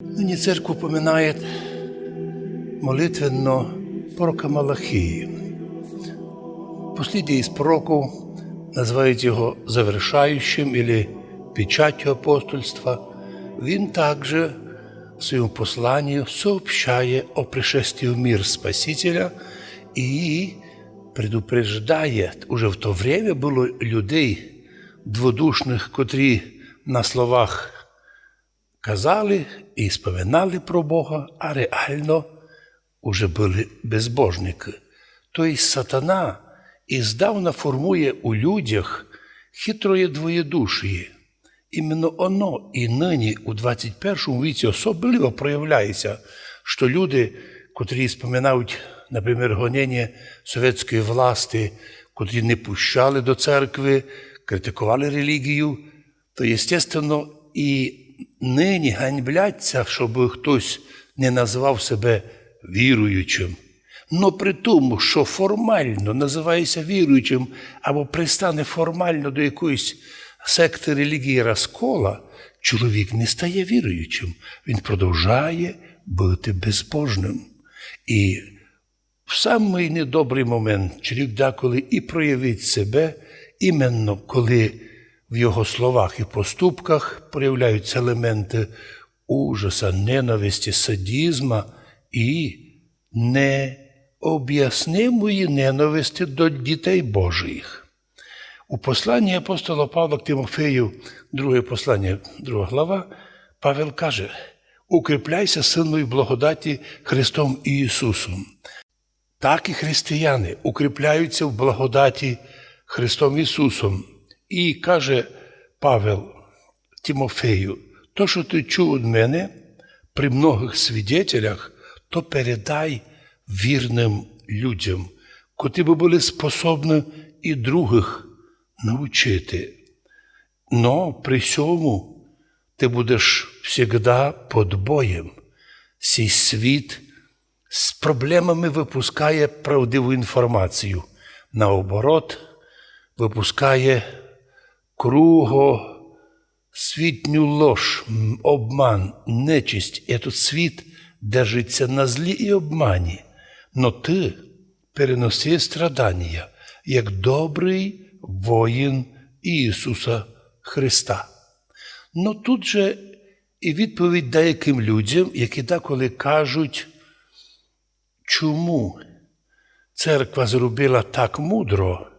Нині церква упоминает молитвенно пророка Малахии. Последний из пророков называют его завершающим или печатью апостольства. Він также в своем послании сообщает о пришествии в мир Спасителя и предупреждает, уже в то время було людей дводушних, котрі на словах казали і споминали про Бога, а реально уже були безбожники. Тобто сатана іздавна формує у людях хитроє двоєдушіє. Іменно оно і нині у 21 віці особливо проявляється, що люди, котрі споминають, наприклад, гонення совєтської власти, котрі не пущали до церкви, критикували релігію, то, естественно, і нині ганьбляться, щоб хтось не назвав себе віруючим. Но при тому, що формально називається віруючим або пристане формально до якоїсь секти релігії розкола, чоловік не стає віруючим. Він продовжує бути безбожним. І в самий недобрий момент чоловік деколи і проявить себе, іменно коли в його словах і поступках проявляються елементи ужаса, ненависті, садізма і необ'яснимої ненависті до дітей Божих. У посланні апостола Павла к Тимофею, друге послання, друга глава, Павел каже: укріпляйся силою благодаті Христом Ісусом. Так і християни укріпляються в благодаті Христом Ісусом. І каже Павел Тимофею, то, що ти чув від мене при многих свідетелях, то передай вірним людям, котрі би були способні і других навчити. Но при цьому ти будеш завжди під боєм. Цей світ з проблемами випускає правдиву інформацію. Наоборот, випускає круго світню лож, обман, нечисть. Этот світ держиться на злі і обмані. Но ти переноси страдання, як добрий воїн Ісуса Христа. Ну тут же і відповідь деяким людям, які деколи кажуть, чому церква зробила так мудро,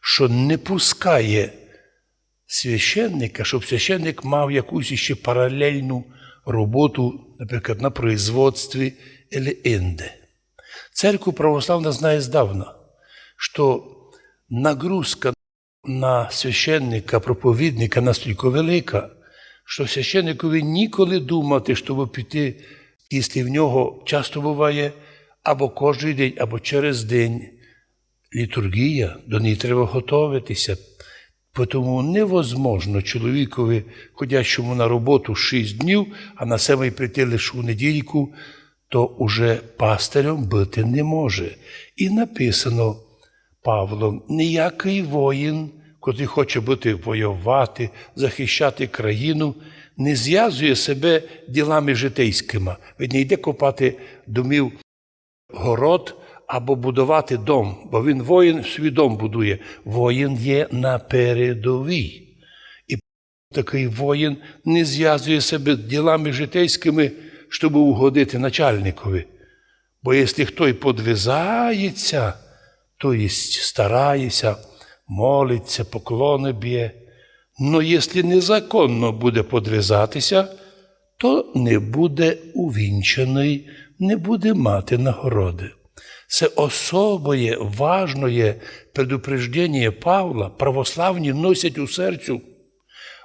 що не пускає священника, щоб священник мав якусь ще паралельну роботу, наприклад, на производстві або інде. Церква православна знає здавна, що нагрузка на священника, проповідника настільки велика, що священникові ніколи думати, щоб піти, якщо в нього часто буває або кожен день, або через день літургія, до неї треба готуватися. Тому невозможно чоловікові, ходячому на роботу 6 днів, а на себе прийти лише у недільку, то уже пастирем бути не може. І написано Павлом: ніякий воїн, котрий хоче бути воювати, захищати країну, не зв'язує себе ділами житейськими. Він не йде копати домів город або будувати дом, бо він воїн свій дом будує. Воїн є на передовій. І такий воїн не зв'язує себе ділами житейськими, щоб угодити начальникові. Бо якщо хтось подвизається, то єсть старається, молиться, поклони б'є. Но якщо незаконно буде подвизатися, то не буде увінчений, не буде мати нагороди. Це особое, важное предупреждення Павла православні носять у серцю.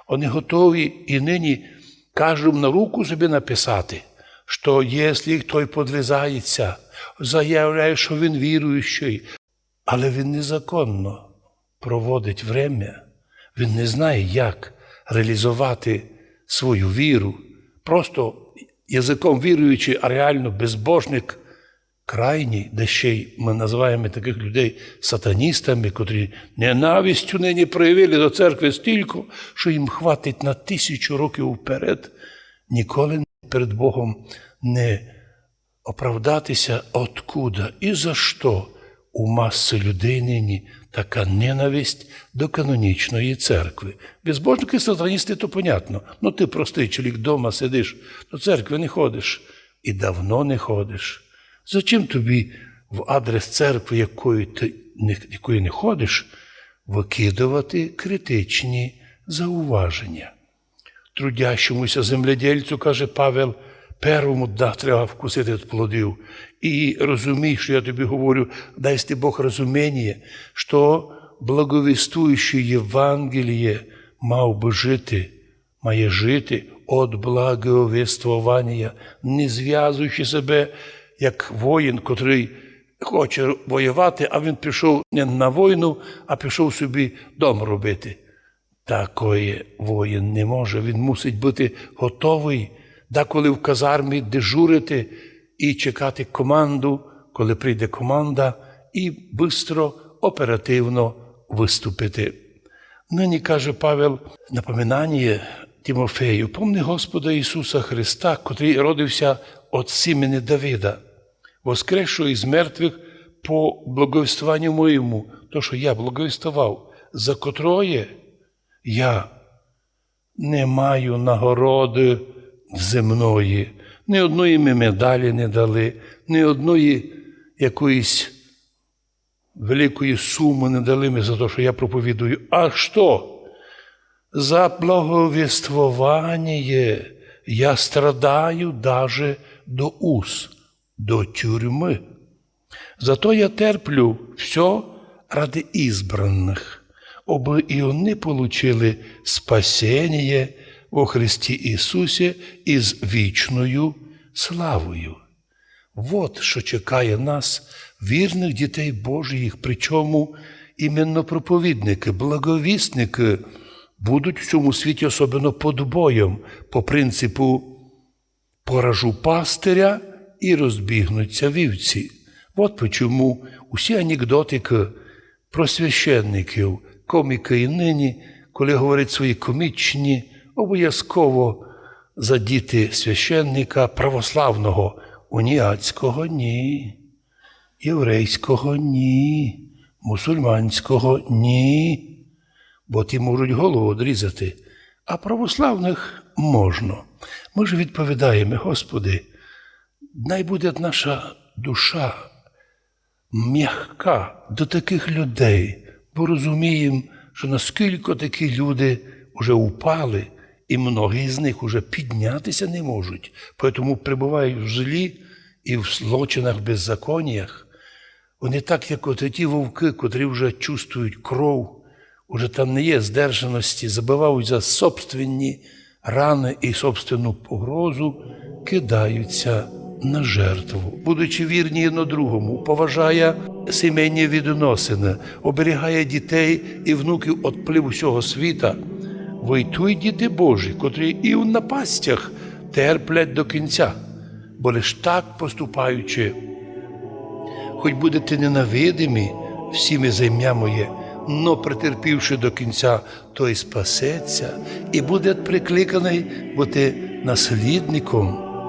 Вони готові і нині кажуть на руку собі написати, що якщо хтось подвизається, заявляє, що він віруючий, але він незаконно проводить время, він не знає, як реалізувати свою віру. Просто язиком віруючий, а реально безбожник крайній, де ще й ми називаємо таких людей сатаністами, котрі ненавистю нині проявили до церкви стільки, що їм хватить на тисячу років вперед, ніколи перед Богом не оправдатися откуда і за що у маси людей нині така ненависть до канонічної церкви. Безбожники сатаністи, то понятно. Ну ти простий чоловік вдома сидиш, до церкви не ходиш і давно не ходиш. Зачим тобі в адрес церкви, якої ти якої не ходиш, викидувати критичні зауваження? трудящомуся земледільцю, каже Павел, первому да, треба вкусити від плодів. І розумій, що я тобі говорю, дай Бог розуміння, що благовістуючий Євангеліє мав би жити, має жити від благовіствування, не зв'язуючи себе як воїн, котрий хоче воювати, а він пішов не на війну, а пішов собі дом робити. Такої воїн не може. Він мусить бути готовий, деколи в казармі дежурити і чекати команду, коли прийде команда, і бистро, оперативно виступити. Нині каже Павел, напоминання Тимофею, помни Господа Ісуса Христа, котрий родився від сімені Давида, воскресшого із мертвих по благовіствуванню моєму, то, що я благовіствував, за котроє я не маю нагороди земної, ні одної ми медалі не дали, ні одної якоїсь великої суми не дали ми за те, що я проповідую. А що? За благовіствування я страдаю даже до ус, до тюрми. Зато я терплю все ради избранных, оби і вони получили спасіння во Христі Ісусі із вічною славою. Вот що чекає нас, вірних дітей Божих, причому іменно проповідники, благовісники будуть в цьому світі особливо подбоєм по принципу поражу пастиря і розбігнуться вівці. От почому усі анекдотики про священників, коміки і нині, коли говорять свої комічні, обов'язково задіти священника православного, уніатського ні, єврейського ні, мусульманського ні, бо ті можуть голову одрізати, а православних можна. Ми ж відповідаємо, Господи, най буде наша душа м'яка до таких людей, бо розуміємо, що наскільки такі люди вже упали, і многі з них вже піднятися не можуть, тому перебувають в злі і в злочинах, беззаконнях. Вони так, як от ті вовки, котрі вже чувствують кров, уже там не є здержаності, забивають за собственні рани і собственну погрозу, кидаються на жертву, будучи вірні одно другому, поважає сімейні відносини, оберігає дітей і внуків від впливу всього світа. Войтуй, діти Божі, котрі і в напастях терплять до кінця, бо лиш так поступаючи, хоч будете ненавидимі всіми земля моє, но претерпівши до кінця, той спасеться і буде прикликаний бути наслідником